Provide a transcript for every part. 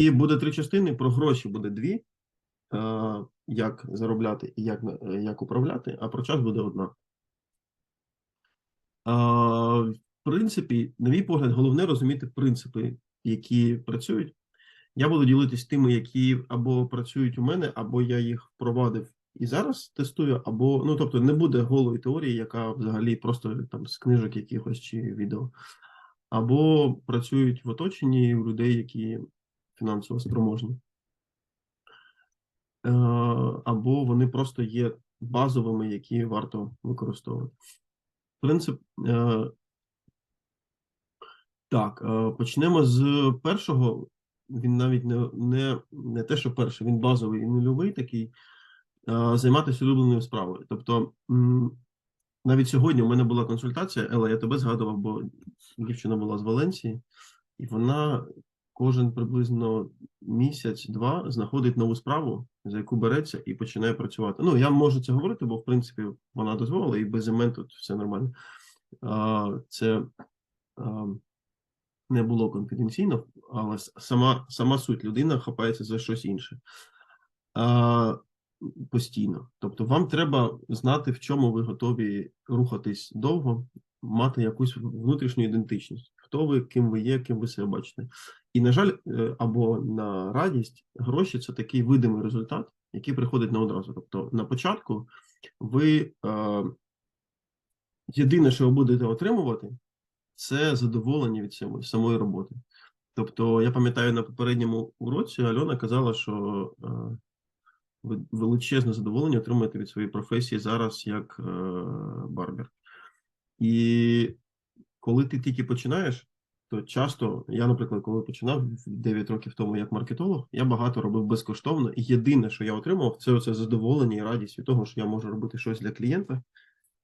І буде три частини. Про гроші буде дві: е, як заробляти і як, е, як управляти, а про час буде одна. Е, в принципі, на мій погляд, головне розуміти принципи, які працюють. Я буду ділитись тими, які або працюють у мене, або я їх впровадив і зараз тестую, або ну тобто не буде голої теорії, яка взагалі просто там з книжок якихось чи відео, або працюють в оточенні у людей, які фінансово спроможні, Е, або вони просто є базовими, які варто використовувати. Принцип. е, Так, е, почнемо з першого. Він навіть не, не, не те, що перший, він базовий і нульовий такий. Займатися улюбленою справою. Тобто, навіть сьогодні у мене була консультація, Елла, я тебе згадував, бо дівчина була з Валенції, і вона кожен приблизно місяць-два знаходить нову справу, за яку береться і починає працювати. Ну, я можу це говорити, бо в принципі вона дозволила, і без імен тут все нормально. Це не було конфіденційно, але сама, сама суть людина хапається за щось інше. Постійно. Тобто, вам треба знати, в чому ви готові рухатись довго, мати якусь внутрішню ідентичність. Хто ви, ким ви є, ким ви себе бачите. І, на жаль, е, або на радість, гроші це такий видимий результат, який приходить на одразу. Тобто, на початку ви е, єдине, що ви будете отримувати, це задоволення від цього, самої роботи. Тобто, я пам'ятаю на попередньому уроці Альона казала, що е, величезне задоволення отримуєте від своєї професії зараз як е, барбер. І коли ти тільки починаєш, то часто, я, наприклад, коли починав 9 років тому як маркетолог, я багато робив безкоштовно, і єдине, що я отримав, це оце задоволення і радість від того, що я можу робити щось для клієнта,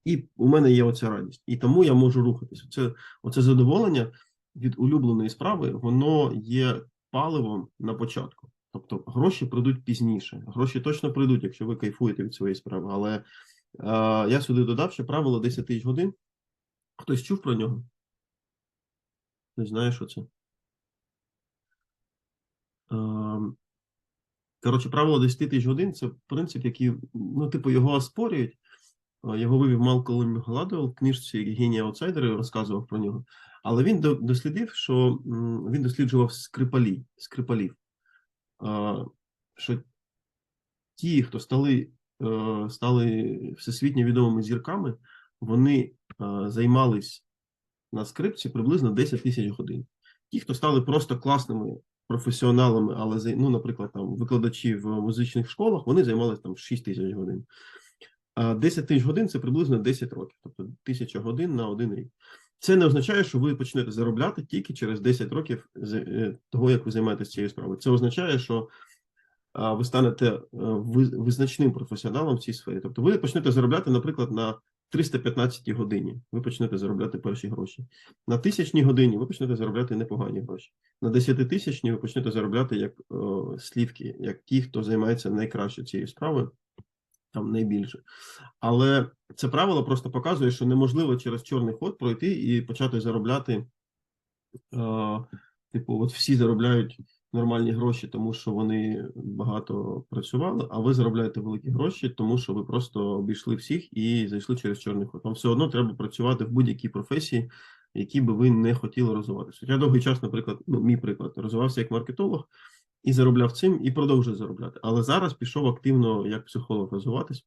і у мене є оця радість. І тому я можу рухатися. Це оце задоволення від улюбленої справи, воно є паливом на початку. Тобто гроші прийдуть пізніше. Гроші точно прийдуть, якщо ви кайфуєте від своєї справи. Але е, я сюди додав ще правило 10 тисяч годин. Хтось чув про нього? Не знаю, що це. Ем, Коротше, правило 10 тисяч годин це принцип, який, ну, типу, його оспорюють. Е, Його вивів Малкольм Гладуел в книжці Генії аутсайдери розказував про нього. Але він дослідив, що він досліджував скрипалі, скрипалів. Е, Що ті, хто стали, е, стали всесвітньо відомими зірками, вони е, займались на скрипці приблизно 10 тисяч годин. Ті, хто стали просто класними професіоналами, але ну, наприклад, там викладачі в музичних школах, вони займалися там 6 тисяч годин. А 10 тисяч годин це приблизно 10 років, тобто тисяча годин на один рік. Це не означає, що ви почнете заробляти тільки через 10 років е, того, як ви займаєтеся цією справою. Це означає, що ви станете е, ви- визначним професіоналом в цій сфері. Тобто ви почнете заробляти, наприклад, на 315 годині. Ви почнете заробляти перші гроші. На тисячній годині ви почнете заробляти непогані гроші. На 10 тисячній ви почнете заробляти як о, слівки, як ті, хто займається найкраще цією справою, там найбільше. Але це правило просто показує, що неможливо через чорний ход пройти і почати заробляти. Е, типу, от всі заробляють нормальні гроші, тому що вони багато працювали, а ви заробляєте великі гроші, тому що ви просто обійшли всіх і зайшли через чорний ход. Вам все одно треба працювати в будь-якій професії, в якій би ви не хотіли розвиватися. Я довгий час, наприклад, ну, мій приклад, розвивався як маркетолог і заробляв цим, і продовжую заробляти. Але зараз пішов активно як психолог розвиватись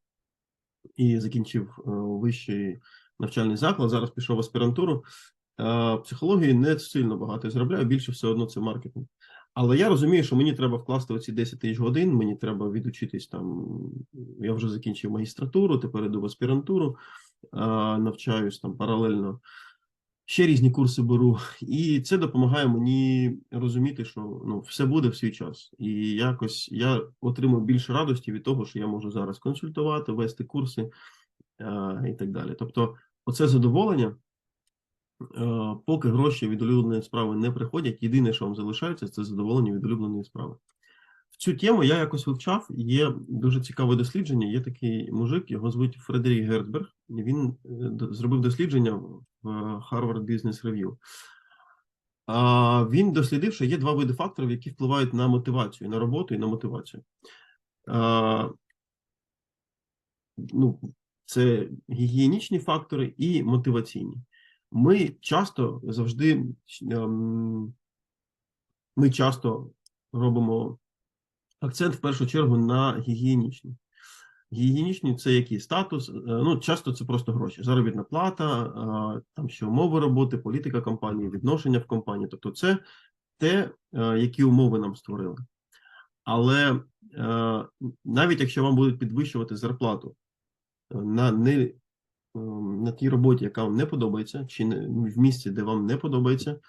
і закінчив е, вищий навчальний заклад. Зараз пішов в аспірантуру. Е, Психології не сильно багато заробляю, більше все одно це маркетинг. Але я розумію, що мені треба вкласти оці 10 тисяч годин, мені треба відучитись там. Я вже закінчив магістратуру, тепер іду в аспірантуру, навчаюсь там паралельно. Ще різні курси беру, і це допомагає мені розуміти, що ну все буде в свій час, і якось я отримую більше радості від того, що я можу зараз консультувати, вести курси е, і так далі. Тобто, оце задоволення, поки гроші від улюбленої справи не приходять, єдине, що вам залишається, це задоволення від улюбленої справи. В цю тему я якось вивчав. Є дуже цікаве дослідження. Є такий мужик, його звуть Фредерік Герцберг. Він е, зробив дослідження в Harvard Business Review. він дослідив, що є два види факторів, які впливають на мотивацію, на роботу і на мотивацію. Ну, це гігієнічні фактори і мотиваційні. Ми часто завжди ем, ми часто робимо акцент в першу чергу на гігієнічні. Гігієнічні це який статус? Е, Ну, часто це просто гроші, заробітна плата, е, там ще умови роботи, політика компанії, відношення в компанії. Тобто, це те, е, які умови нам створили. Але навіть якщо вам будуть підвищувати зарплату на не на тій роботі, яка вам не подобається, чи в місці, де вам не подобається,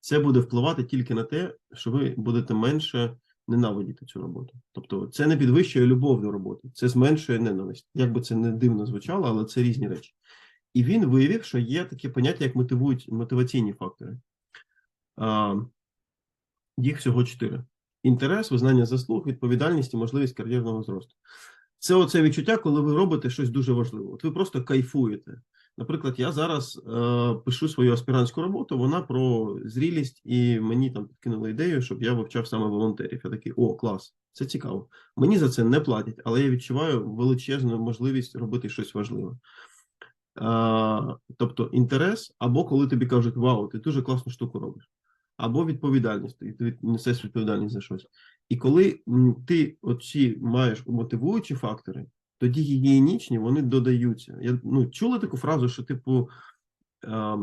це буде впливати тільки на те, що ви будете менше ненавидіти цю роботу. Тобто, це не підвищує любов до роботи, це зменшує ненависть. Як би це не дивно звучало, але це різні речі. І він виявив, що є таке поняття, як мотивують мотиваційні фактори. А, їх всього чотири: інтерес, визнання заслуг, відповідальність і можливість кар'єрного зросту. Це оце відчуття, коли ви робите щось дуже важливе. От ви просто кайфуєте. Наприклад, я зараз е, пишу свою аспірантську роботу, вона про зрілість, і мені там підкинули ідею, щоб я вивчав саме волонтерів. Я такий, о, клас, це цікаво. Мені за це не платять, але я відчуваю величезну можливість робити щось важливе. Е, тобто інтерес, або коли тобі кажуть, вау, ти дуже класну штуку робиш, або відповідальність, ти ти несеш відповідальність за щось. І коли ти оці маєш мотивуючі фактори, тоді гігієнічні вони додаються. Я ну, чули таку фразу, що, типу, е,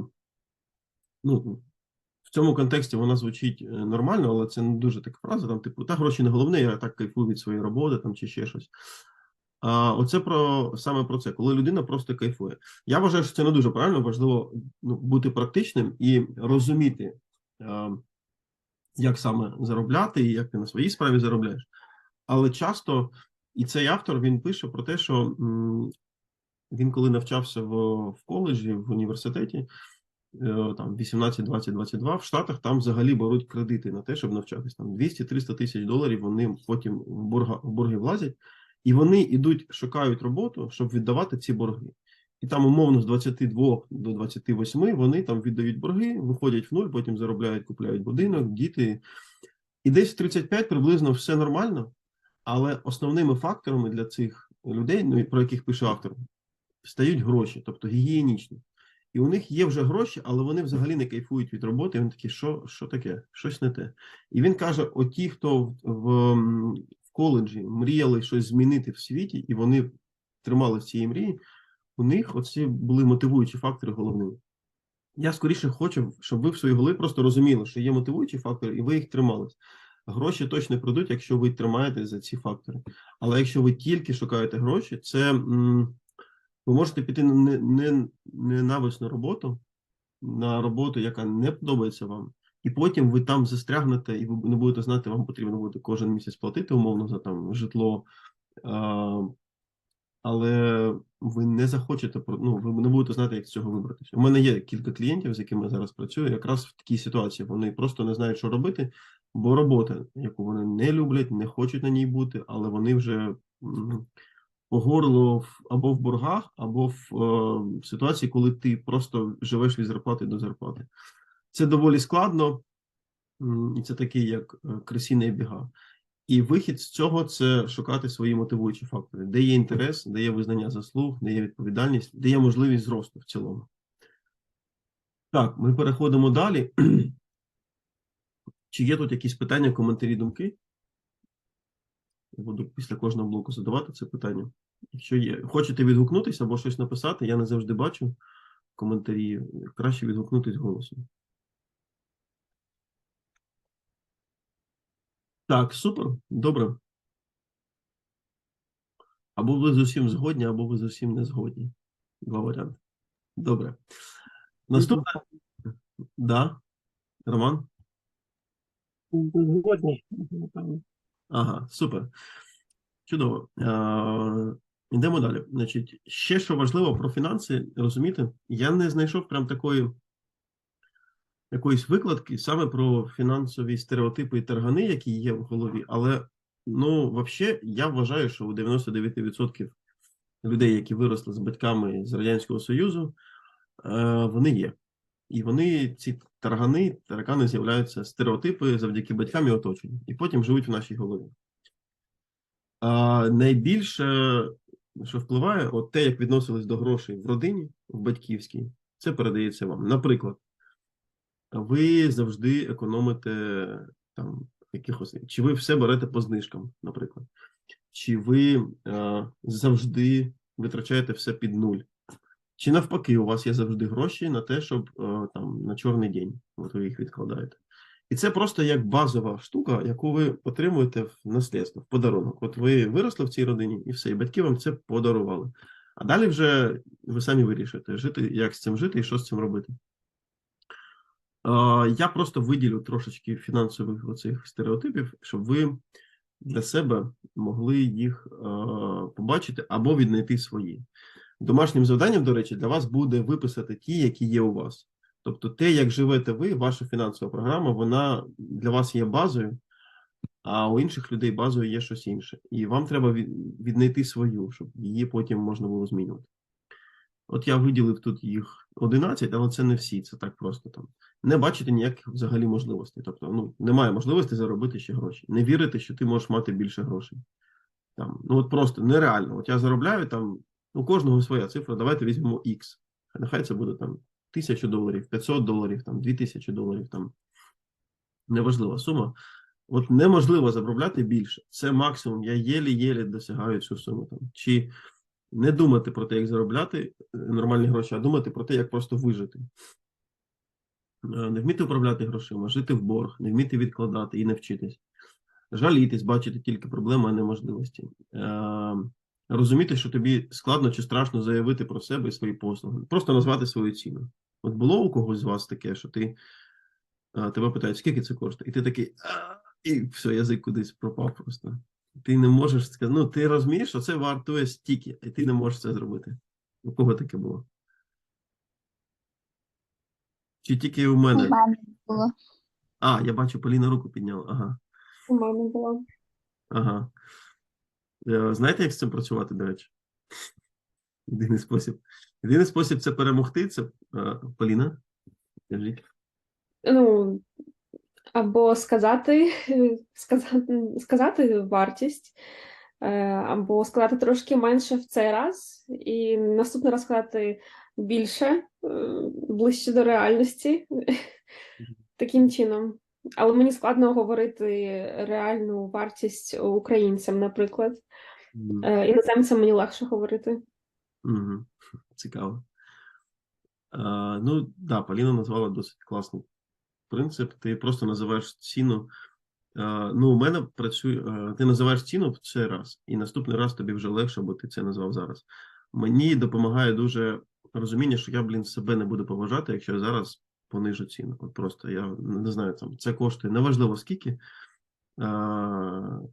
ну, в цьому контексті вона звучить е, нормально, але це не дуже така фраза. Там, типу, та гроші не головне, я так кайфую від своєї роботи там, чи ще щось. А оце про саме про це, коли людина просто кайфує. Я вважаю, що це не дуже правильно, важливо ну, бути практичним і розуміти, е, як саме заробляти, і як ти на своїй справі заробляєш. Але часто і цей автор він пише про те, що він, коли навчався в, в коледжі, в університеті, е, там 18, 20, 22, в Штатах там взагалі беруть кредити на те, щоб навчатись. Там 200-300 тисяч доларів вони потім в борги влазять, і вони йдуть, шукають роботу, щоб віддавати ці борги. І там, умовно, з 22 до 28 вони там віддають борги, виходять в нуль, потім заробляють, купляють будинок, діти. І десь в 35 приблизно все нормально. Але основними факторами для цих людей, ну про яких пише автор, стають гроші, тобто гігієнічні. І у них є вже гроші, але вони взагалі не кайфують від роботи. І Вони такі, що що таке? Щось не те. І він каже: оті, хто в, в, в коледжі мріяли щось змінити в світі, і вони тримали в цієї мрії, у них оці були мотивуючі фактори головними. Я скоріше хочу, щоб ви в своїй голові просто розуміли, що є мотивуючі фактори, і ви їх тримались. Гроші точно прийдуть, якщо ви тримаєте за ці фактори. Але якщо ви тільки шукаєте гроші, це ви можете піти на не, не, ненависну роботу, на роботу, яка не подобається вам, і потім ви там застрягнете, і ви не будете знати, вам потрібно буде кожен місяць платити умовно за там житло. Але ви не захочете ну, ви не будете знати, як з цього вибратися. У мене є кілька клієнтів, з якими я зараз працюю, якраз в такій ситуації вони просто не знають, що робити, бо робота, яку вони не люблять, не хочуть на ній бути, але вони вже по горло в- або в боргах, або в е, ситуації, коли ти просто живеш від зарплати до зарплати. Це доволі складно, і це такий, як е, крисіний біга. І вихід з цього це шукати свої мотивуючі фактори, де є інтерес, де є визнання заслуг, де є відповідальність, де є можливість зросту в цілому. Так, ми переходимо далі. Чи є тут якісь питання, коментарі, думки? Буду після кожного блоку задавати це питання. Якщо є, хочете відгукнутися або щось написати, я не завжди бачу коментарі. Краще відгукнутись голосом. Так, супер, добре. Або ви з усім згодні, або ви з усім не згодні. Два варіанти. Добре. Наступне. Да. Роман? Згодні. Ага, супер. Чудово. Е, Йдемо далі. Значить, ще що важливо про фінанси, розуміти, я не знайшов прям такої якоїсь викладки саме про фінансові стереотипи і таргани, які є в голові, але ну, взагалі, я вважаю, що у 99% людей, які виросли з батьками з Радянського Союзу, е, вони є. І вони ці таргани, таракани з'являються стереотипи завдяки батькам і оточенню, і потім живуть в нашій голові. А, найбільше, що впливає, от те, як відносились до грошей в родині, в батьківській, це передається вам. Наприклад, ви завжди економите там якихось, чи ви все берете по знижкам, наприклад, чи ви е, завжди витрачаєте все під нуль. Чи навпаки, у вас є завжди гроші на те, щоб е, там на чорний день, от ви їх відкладаєте. І це просто як базова штука, яку ви отримуєте в наслідство, в подарунок. От ви виросли в цій родині, і все, і батьки вам це подарували. А далі вже ви самі вирішуєте, жити, як з цим жити і що з цим робити. Я просто виділю трошечки фінансових оцих стереотипів, щоб ви для себе могли їх побачити або віднайти свої. Домашнім завданням, до речі, для вас буде виписати ті, які є у вас. Тобто, те, як живете ви, ваша фінансова програма, вона для вас є базою, а у інших людей базою є щось інше. І вам треба віднайти свою, щоб її потім можна було змінювати. От я виділив тут їх 11, але це не всі, це так просто там. Не бачите ніяких взагалі можливостей. Тобто, ну, немає можливості заробити ще гроші. Не вірите, що ти можеш мати більше грошей. Там, ну от просто нереально. От я заробляю там, у кожного своя цифра, давайте візьмемо X. Нехай це буде там тисячу доларів, 500 доларів, там 2000 доларів, там неважлива сума. От неможливо заробляти більше. Це максимум. Я єлі-єлі досягаю цю суму. Там. Чи не думати про те, як заробляти е, нормальні гроші, а думати про те, як просто вижити. Е, Не вміти управляти грошима, жити в борг, не вміти відкладати і не вчитись. Жалітись, бачити тільки проблеми, а не можливості. Е, Розуміти, що тобі складно чи страшно заявити про себе і свої послуги. Просто назвати свою ціну. От було у когось з вас таке, що ти тебе питають, скільки це коштує? І ти такий, і все, язик кудись пропав просто. Ти не можеш сказати, ну ти розумієш, що це вартує стільки, і ти не можеш це зробити. У кого таке було? Чи тільки у У мене? мене було. А, я бачу, Поліна руку підняла. Ага. У мене було. Ага. Е, Знаєте, як з цим працювати, до речі? Єдиний спосіб. Єдиний спосіб це перемогти. Це е, Поліна. Кажіть. Ну, або сказати, сказати, сказати вартість, е, або сказати трошки менше в цей раз, і наступний раз сказати більше, е, ближче до реальності. Таким чином. Але мені складно говорити реальну вартість українцям, наприклад. Е, Іноземцям мені легше говорити. мгм. Цікаво. Е, Ну, да, Поліна назвала досить класний принцип. Ти просто називаєш ціну. Е, Ну, у мене працює. е, Ти називаєш ціну в цей раз, і наступний раз тобі вже легше, бо ти це назвав зараз. Мені допомагає дуже розуміння, що я, блін, себе не буду поважати, якщо я зараз понижу ціну. От просто я не знаю, там це коштує неважливо скільки. е,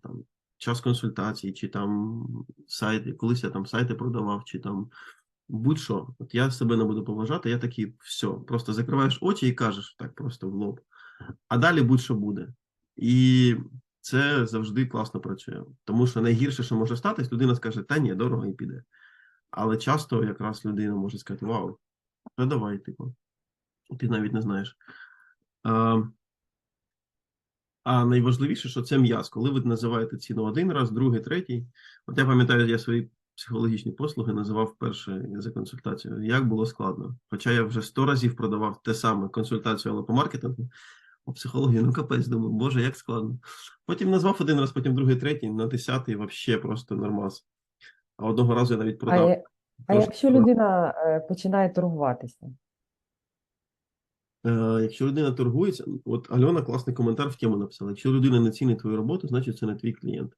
Там час консультацій, чи там сайти, колись я там сайти продавав, чи там будь-що. От я себе не буду поважати, я такий, все, просто закриваєш очі і кажеш так просто в лоб. А далі будь-що буде. І це завжди класно працює. Тому що найгірше, що може статись, людина скаже, та ні, дорого і піде. Але часто якраз людина може сказати: Вау, та давай, типу. Ти навіть не знаєш. А, а найважливіше, що це м'яз. Коли ви називаєте ціну один раз, другий, третій. От я пам'ятаю, я свої психологічні послуги називав вперше за консультацію. Як було складно. Хоча я вже сто разів продавав те саме консультацію, але по маркетингу. У психології, ну капець, думаю, боже, як складно. Потім назвав один раз, потім другий, третій, на десятий вообще просто нормас. А одного разу я навіть А, продав. я- а якщо людина е, починає торгуватися? Е, якщо людина торгується, от Альона класний коментар в тему написала. Якщо людина не цінить твою роботу, значить це не твій клієнт.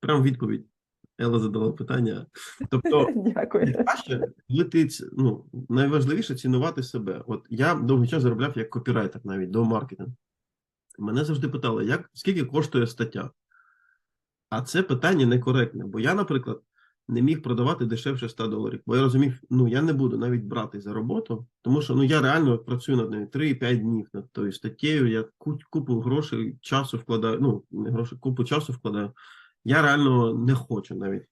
Прям відповідь. Елла задала питання. Тобто, Дякую. Найкраще, коли ти ну, найважливіше цінувати себе. От я довгий час заробляв як копірайтер навіть до маркетингу. Мене завжди питали, як скільки коштує стаття. А це питання некоректне, бо я, наприклад, не міг продавати дешевше 100 доларів, бо я розумів, ну я не буду навіть брати за роботу, тому що ну я реально працюю над нею 3-5 днів над тою статтєю. Я ку- купу грошей, часу вкладаю. Ну не грошей, купу часу вкладаю. Я реально не хочу навіть.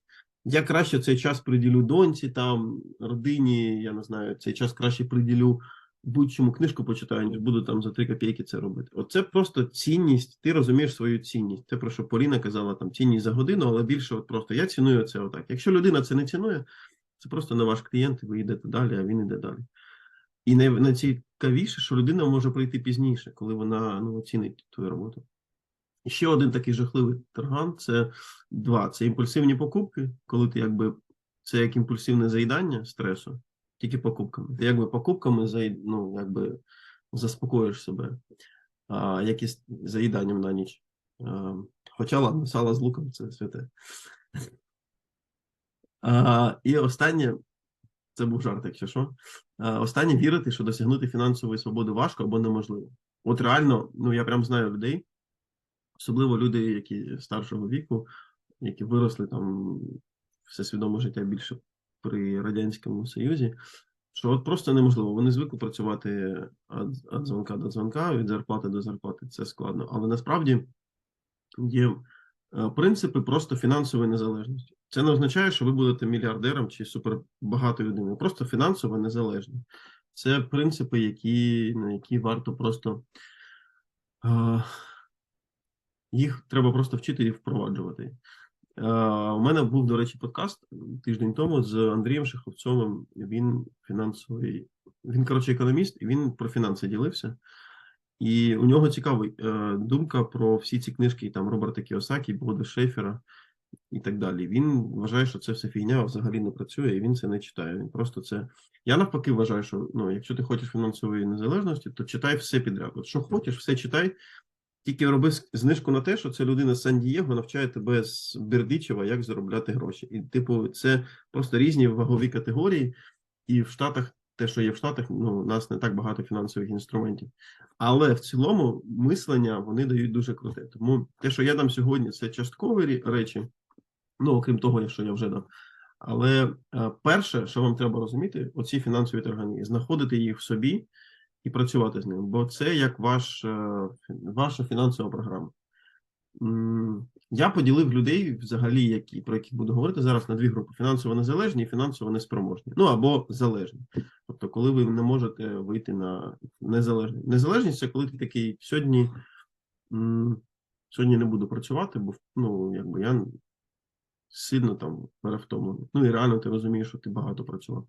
Я краще цей час приділю доньці, там, родині, я не знаю, цей час краще приділю будь-чому книжку почитаю, ніж буду там за 3 копійки це робити. Оце просто цінність, ти розумієш свою цінність. Це про що Поліна казала, там цінність за годину, але більше от просто я ціную це отак. Якщо людина це не цінує, це просто не ваш клієнт, і ви йдете далі, а він йде далі. І найцікавіше, що людина може прийти пізніше, коли вона ну, оцінить твою роботу. Ще один такий жахливий тарган це два: це імпульсивні покупки, коли ти якби це як імпульсивне заїдання стресу, тільки покупками. Ти якби покупками заї- ну, якби заспокоїш себе, а, як і заїданням на ніч. А, хоча ладно, сало з луком це святе. А, і останнє, це був жарт, якщо що. А, останнє вірити, що досягнути фінансової свободи важко або неможливо. От реально, ну я прям знаю людей, особливо люди, які старшого віку, які виросли там все свідоме життя більше при Радянському Союзі, що от просто неможливо. Вони звикли працювати від, дзвонка до дзвонка, від зарплати до зарплати. Це складно. Але насправді є е, принципи просто фінансової незалежності. Це не означає, що ви будете мільярдером чи супербагатою людиною. Просто фінансово незалежні. Це принципи, які, на які варто просто е, їх треба просто вчити і впроваджувати. Е, У мене був, до речі, подкаст тиждень тому з Андрієм Шаховцовим. Він фінансовий, він, коротше, економіст, і він про фінанси ділився. І у нього цікава е, думка про всі ці книжки там Роберта Кіосакі, Бода Шефера і так далі. Він вважає, що це все фігня взагалі не працює, і він це не читає. Він просто це. Я навпаки вважаю, що ну, якщо ти хочеш фінансової незалежності, то читай все підряд. От що хочеш, все читай. Тільки роби знижку на те, що це людина з Сан-Дієго навчає тебе з Бердичева, як заробляти гроші. І, типу, це просто різні вагові категорії, і в Штатах, те, що є в Штатах, ну, у нас не так багато фінансових інструментів. Але в цілому мислення вони дають дуже круте. Тому те, що я дам сьогодні, це часткові речі, ну, окрім того, що я вже дав. Але е, перше, що вам треба розуміти, оці фінансові таргани, знаходити їх в собі і працювати з ними, бо це як ваш, е, ваша фінансова програма. Я поділив людей, взагалі, які, про яких буду говорити зараз, на дві групи: фінансово незалежні і фінансово неспроможні. Ну або залежні. Тобто, коли ви не можете вийти на незалежність. Незалежність це коли ти такий сьогодні, сьогодні не буду працювати, бо ну, якби я сильно там перевтомлений. Ну і реально ти розумієш, що ти багато працював.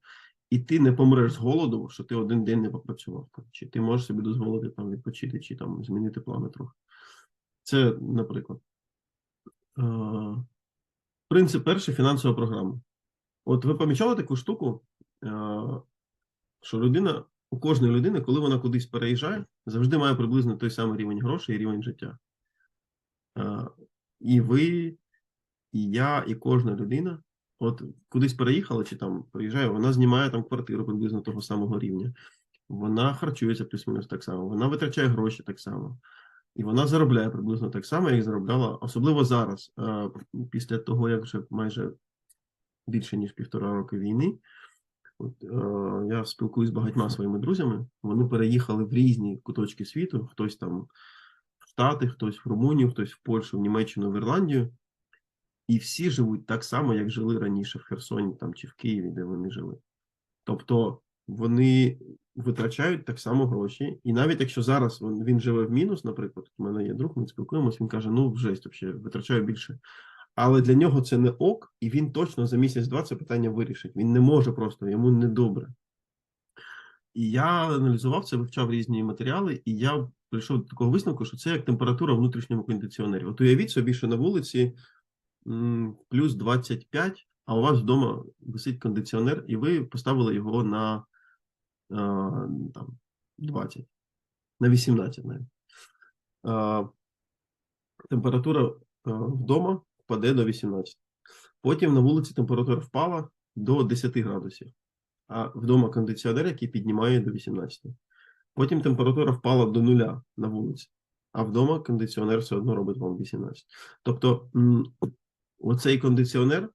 І ти не помреш з голоду, що ти один день не попрацював. Чи ти можеш собі дозволити там відпочити, чи там змінити плани трохи. Це, наприклад. Е, Принцип перший фінансова програма. От ви помічали таку штуку, е, що людина, у кожної людини, коли вона кудись переїжджає, завжди має приблизно той самий рівень грошей і рівень життя. Е, І ви, і я, і кожна людина, от кудись переїхала, чи там приїжджає, вона знімає там квартиру приблизно того самого рівня. Вона харчується плюс-мінус так само, вона витрачає гроші так само. І вона заробляє приблизно так само, як заробляла, особливо зараз, е, після того, як вже майже більше ніж півтора роки війни. От, е, я спілкуюсь з багатьма своїми друзями. Вони переїхали в різні куточки світу. Хтось там в Штати, хтось в Румунію, хтось в Польщу, в Німеччину, в Ірландію. І всі живуть так само, як жили раніше в Херсоні там, чи в Києві, де вони жили. Тобто вони витрачають так само гроші. І навіть якщо зараз він, він живе в мінус, наприклад, у мене є друг, ми спілкуємося, він каже: ну, жесть, взагалі, витрачаю більше. Але для нього це не ок, і він точно за місяць-два це питання вирішить. Він не може просто, йому недобре. І я аналізував це, вивчав різні матеріали, і я прийшов до такого висновку, що це як температура внутрішньому кондиціонері. От уявіть собі, що на вулиці плюс 25, а у вас вдома висить кондиціонер, і ви поставили його на е, там, 20, на 18 навіть. Е, температура е, вдома впаде до 18. Потім на вулиці температура впала до 10 градусів, а вдома кондиціонер, який піднімає до 18. Потім температура впала до нуля на вулиці, а вдома кондиціонер все одно робить вам 18. Тобто, оцей кондиціонер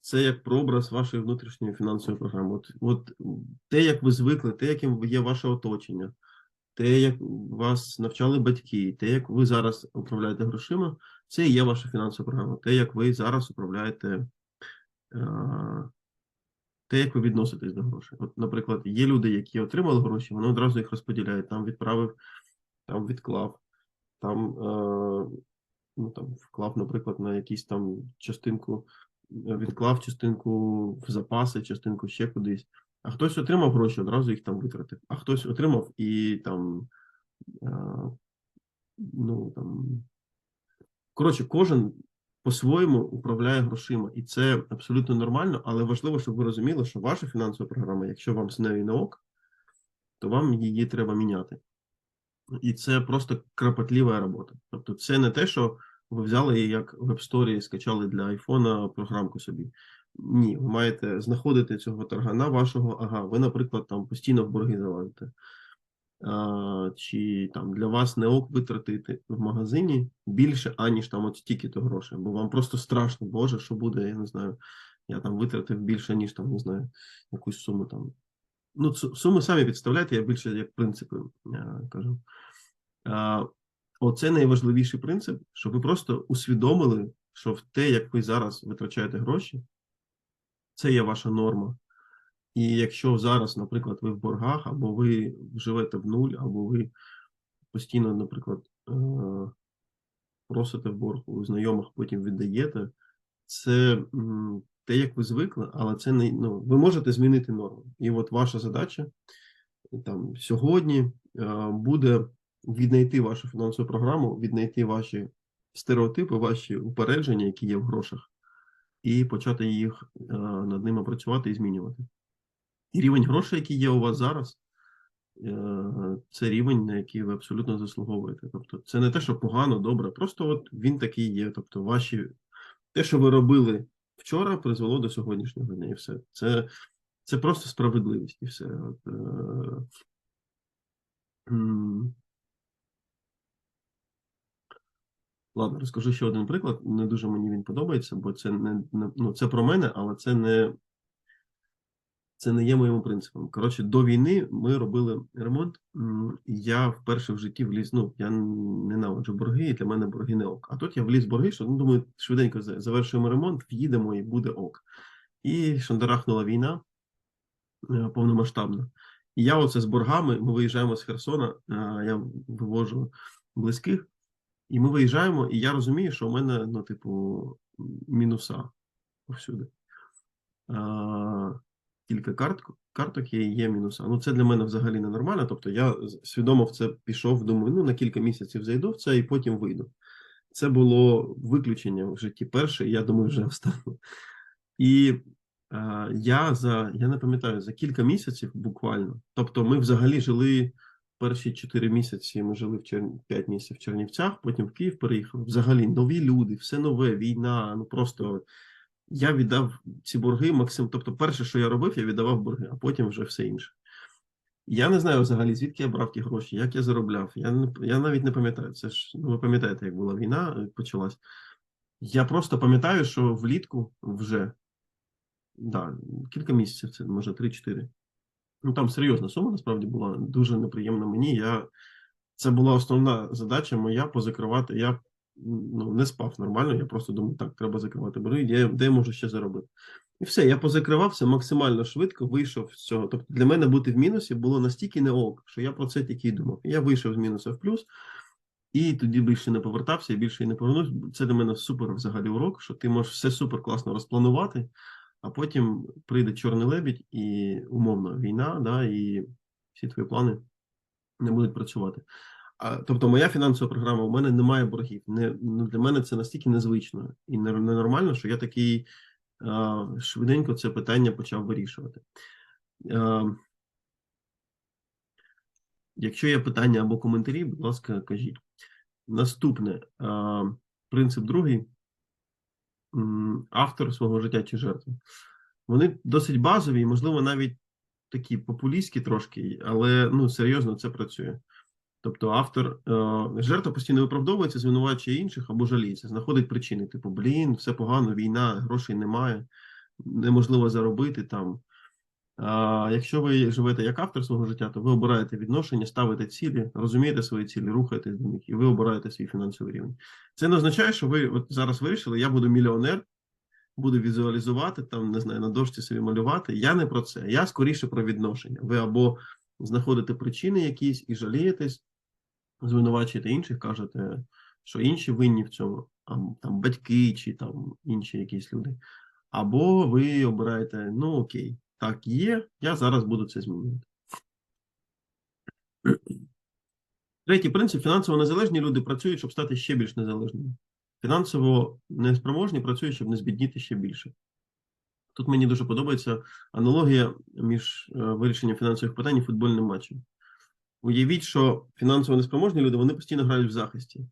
це як прообраз вашої внутрішньої фінансової програми. От, от те, як ви звикли, те, яким є ваше оточення, те, як вас навчали батьки, те, як ви зараз управляєте грошима, це і є ваша фінансова програма. Те, як ви зараз управляєте, е, те, як ви відноситесь до грошей. От, наприклад, є люди, які отримали гроші, вони одразу їх розподіляють. Там відправив, там відклав, там, е, ну, там вклав, наприклад, на якісь там частинку, е, відклав частинку в запаси, частинку ще кудись. А хтось отримав гроші, одразу їх там витратив. А хтось отримав і там, е, ну там. Коротше, кожен по-своєму управляє грошима, і це абсолютно нормально, але важливо, щоб ви розуміли, що ваша фінансова програма, якщо вам з не ок, то вам її треба міняти. І це просто кропотлива робота. Тобто, це не те, що ви взяли як в App Store і скачали для айфона програмку собі. Ні, ви маєте знаходити цього таргана вашого. Ага, ви, наприклад, там постійно в борги залазите. А, чи там для вас не ок витратити в магазині більше, аніж там от стільки-то грошей, бо вам просто страшно, Боже, що буде, я не знаю, я там витратив більше, ніж там, не знаю, якусь суму там. Ну, суми самі підставляйте, я більше як принципи а, кажу. А, оце найважливіший принцип, щоб ви просто усвідомили, що в те, як ви зараз витрачаєте гроші, це є ваша норма. І якщо зараз, наприклад, ви в боргах, або ви живете в нуль, або ви постійно, наприклад, е, просите в борг у знайомих, потім віддаєте, це те, як ви звикли, але це не ну, ви можете змінити норму. І от ваша задача там сьогодні е, буде віднайти вашу фінансову програму, віднайти ваші стереотипи, ваші упередження, які є в грошах, і почати їх е, над ними працювати і змінювати. І рівень грошей, який є у вас зараз, е, це рівень, на який ви абсолютно заслуговуєте. Тобто, це не те, що погано, добре, просто от він такий є. Тобто, ваші те, що ви робили вчора, призвело до сьогоднішнього дня, і все. Це, це просто справедливість, і все. От, е. Ладно, розкажу ще один приклад. Не дуже мені він подобається, бо це не ну, це про мене, але це не це не є моїм принципом. Коротше, до війни ми робили ремонт. Я вперше в житті вліз. Ну, я ненавиджу борги, і для мене борги не ок. А тут я вліз борги, що ну, думаю, швиденько завершуємо ремонт, в'їдемо і буде ок. І шандарахнула війна е, повномасштабна. І я оце з боргами. Ми виїжджаємо з Херсона, е, я вивожу близьких, і ми виїжджаємо, і я розумію, що у мене, ну, типу, мінуса повсюди. Кілька карт, карток є, і є мінуса. Ну, це для мене взагалі ненормально. Тобто я свідомо в це пішов, думаю, ну на кілька місяців зайду в це і потім вийду. Це було виключення в житті перше, і я думаю, вже встану. І е, я за я не пам'ятаю за кілька місяців буквально. Тобто, ми взагалі жили перші 4 місяці. Ми жили в Чер... 5 місяців в Чернівцях, потім в Київ переїхали. Взагалі нові люди, все нове, війна. Ну просто я віддав ці борги максимум. Тобто, перше, що я робив, я віддавав борги, а потім вже все інше. Я не знаю взагалі, звідки я брав ті гроші, як я заробляв. Я, не, я навіть не пам'ятаю. Це ж ну, ви пам'ятаєте, як була війна, е, почалась. Я просто пам'ятаю, що влітку вже да, кілька місяців, це може 3-4. Ну там серйозна сума насправді була дуже неприємна мені. Я, це була основна задача моя позакривати. Я ну, не спав нормально. Я просто думав, так, треба закривати борги, де, де я можу ще заробити. І все, я позакривався максимально швидко, вийшов з цього. Тобто для мене бути в мінусі було настільки не ок, що я про це тільки й думав. Я вийшов з мінуса в плюс, і тоді більше не повертався, і більше і не повернувся. Це для мене супер взагалі урок, що ти можеш все супер класно розпланувати, а потім прийде чорний лебідь і умовно війна, да, і всі твої плани не будуть працювати. А, тобто, моя фінансова програма, у мене немає боргів. Не, ну, для мене це настільки незвично і ненормально, що я такий а, швиденько це питання почав вирішувати. А, якщо є питання або коментарі, будь ласка, кажіть. Наступне а, принцип другий. Автор свого життя чи жертва. Вони досить базові, можливо, навіть такі популістські трошки, але ну серйозно це працює. Тобто автор е, жертва постійно виправдовується, звинувачує інших або жаліється, знаходить причини, типу, блін, все погано, війна, грошей немає, неможливо заробити там. А якщо ви живете як автор свого життя, то ви обираєте відношення, ставите цілі, розумієте свої цілі, рухаєтесь до них, і ви обираєте свій фінансовий рівень. Це не означає, що ви от зараз вирішили, я буду мільйонер, буду візуалізувати, там, не знаю, на дошці собі малювати. Я не про це. Я скоріше про відношення. Ви або знаходите причини якісь і жалієтесь, звинувачуєте інших, кажете, що інші винні в цьому, а там батьки чи там інші якісь люди. Або ви обираєте, ну окей, так є, я зараз буду це змінювати. Третій принцип: фінансово незалежні люди працюють, щоб стати ще більш незалежними. Фінансово неспроможні працюють, щоб не збідніти ще більше. Тут мені дуже подобається аналогія між е, вирішенням фінансових питань і футбольним матчем. Уявіть, що фінансово неспроможні люди вони постійно грають в захисті.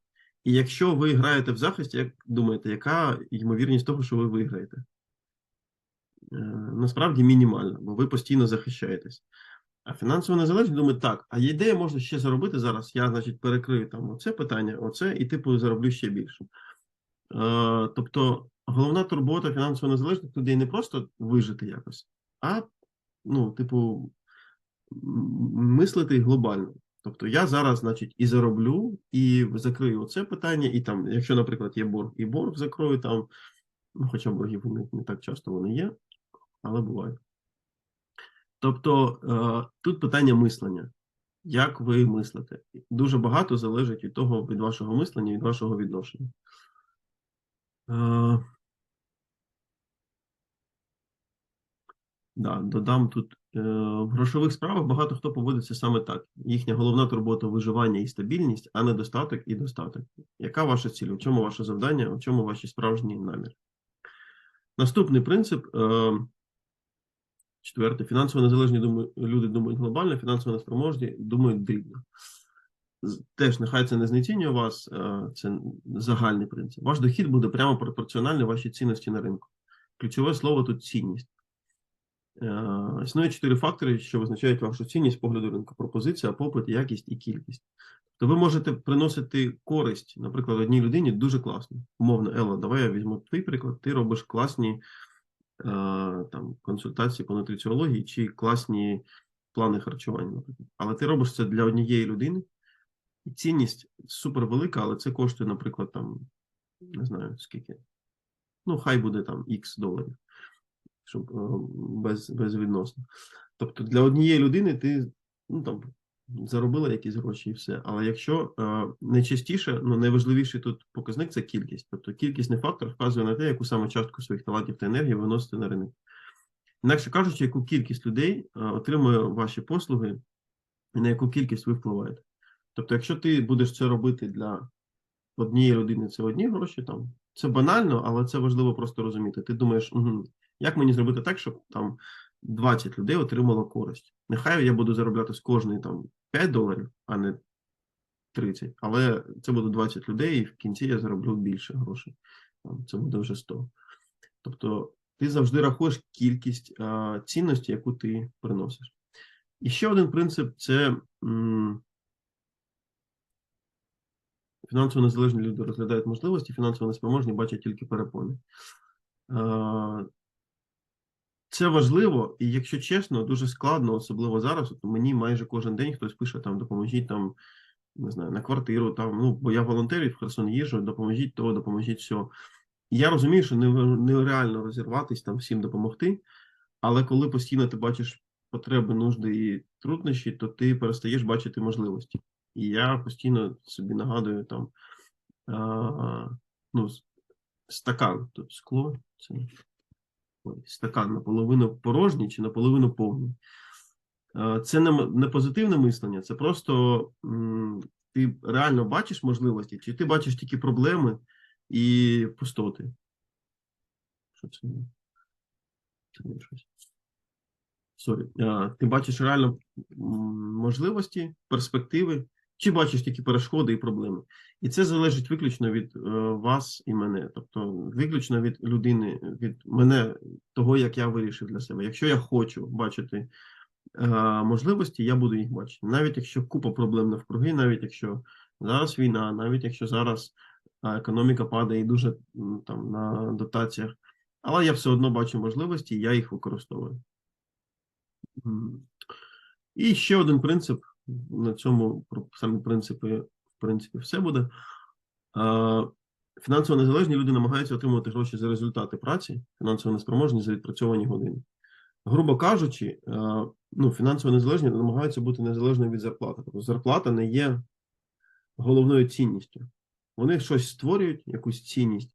І якщо ви граєте в захисті, як думаєте, яка ймовірність того, що ви виграєте? Е, Насправді мінімальна, бо ви постійно захищаєтесь. А фінансово незалежні думають, так, а є де я можу ще заробити зараз? Я, значить, перекрию там оце питання, оце, і типу зароблю ще більше. Е, тобто, головна турбота фінансово незалежних людей не просто вижити якось, а, ну, типу, мислити глобально. Тобто я зараз, значить, і зароблю, і закрию оце питання, і там, якщо, наприклад, є борг, і борг закрою там, ну, хоча боргів не, не так часто вони є, але буває. Тобто е, тут питання мислення. Як ви мислите? Дуже багато залежить від того, від вашого мислення, від вашого відношення. Е, да, додам тут в грошових справах багато хто поводиться саме так. Їхня головна турбота виживання і стабільність, а не достаток і достаток. Яка ваша ціль? У чому ваше завдання? У чому ваші справжні намір? Наступний принцип. Е, Четверте, фінансово незалежні люди думають глобально, фінансово неспроможні думають дрібно. Теж нехай це не знецінює вас, е, це загальний принцип. Ваш дохід буде прямо пропорціональний вашій цінності на ринку. Ключове слово тут цінність. Е, Існує чотири фактори, що визначають вашу цінність з погляду ринку: пропозиція, попит, якість і кількість. То ви можете приносити користь, наприклад, одній людині дуже класно. Умовно, Елла, давай я візьму твій приклад. Ти робиш класні е, там, консультації по нутриціології чи класні плани харчування, наприклад. Але ти робиш це для однієї людини, і цінність супер велика, але це коштує, наприклад, там, не знаю скільки. Ну, хай буде там X доларів, щоб е, без, безвідносно. Тобто для однієї людини ти ну, там, заробила якісь гроші і все. Але якщо е, найчастіше, ну найважливіший тут показник це кількість. Тобто кількісний фактор вказує на те, яку саме частку своїх талантів та енергії ви виносите на ринок. Інакше кажучи, яку кількість людей е, отримує ваші послуги і на яку кількість ви впливаєте. Тобто, якщо ти будеш це робити для однієї людини, це одні гроші, там це банально, але це важливо просто розуміти. Ти думаєш, угу, як мені зробити так, щоб там 20 людей отримало користь. Нехай я буду заробляти з кожної там 5 доларів, а не 30. Але це буде 20 людей, і в кінці я зароблю більше грошей. Це буде вже 100. Тобто ти завжди рахуєш кількість а, цінності, яку ти приносиш. І ще один принцип це м, фінансово незалежні люди розглядають можливості, фінансово неспроможні бачать тільки перепони. А, це важливо, і якщо чесно, дуже складно, особливо зараз. От мені майже кожен день хтось пише там допоможіть там, не знаю, на квартиру, там, ну, бо я волонтерів в Херсон їжджу, допоможіть то, допоможіть все. Я розумію, що не- нереально розірватись там всім допомогти, але коли постійно ти бачиш потреби, нужди і труднощі, то ти перестаєш бачити можливості. І я постійно собі нагадую там а, ну, стакан, тут скло, це стакан наполовину порожній чи наполовину повний. Е, Це не, не позитивне мислення, це просто ти реально бачиш можливості, чи ти бачиш тільки проблеми і пустоти. Що це? Це не щось. Сорі. Е, Ти бачиш реально можливості, перспективи, чи бачиш тільки перешкоди і проблеми. І це залежить виключно від е, вас і мене, тобто виключно від людини, від мене, того, як я вирішив для себе. Якщо я хочу бачити е, можливості, я буду їх бачити. Навіть якщо купа проблем навкруги, навіть якщо зараз війна, навіть якщо зараз е, економіка падає і дуже там на дотаціях, але я все одно бачу можливості, я їх використовую. І ще один принцип. На цьому про самі принципи, в принципі, все буде. Фінансово незалежні люди намагаються отримувати гроші за результати праці, фінансово неспроможні за відпрацьовані години. Грубо кажучи, ну, фінансово незалежні намагаються бути незалежними від зарплати. Тобто зарплата не є головною цінністю. Вони щось створюють, якусь цінність,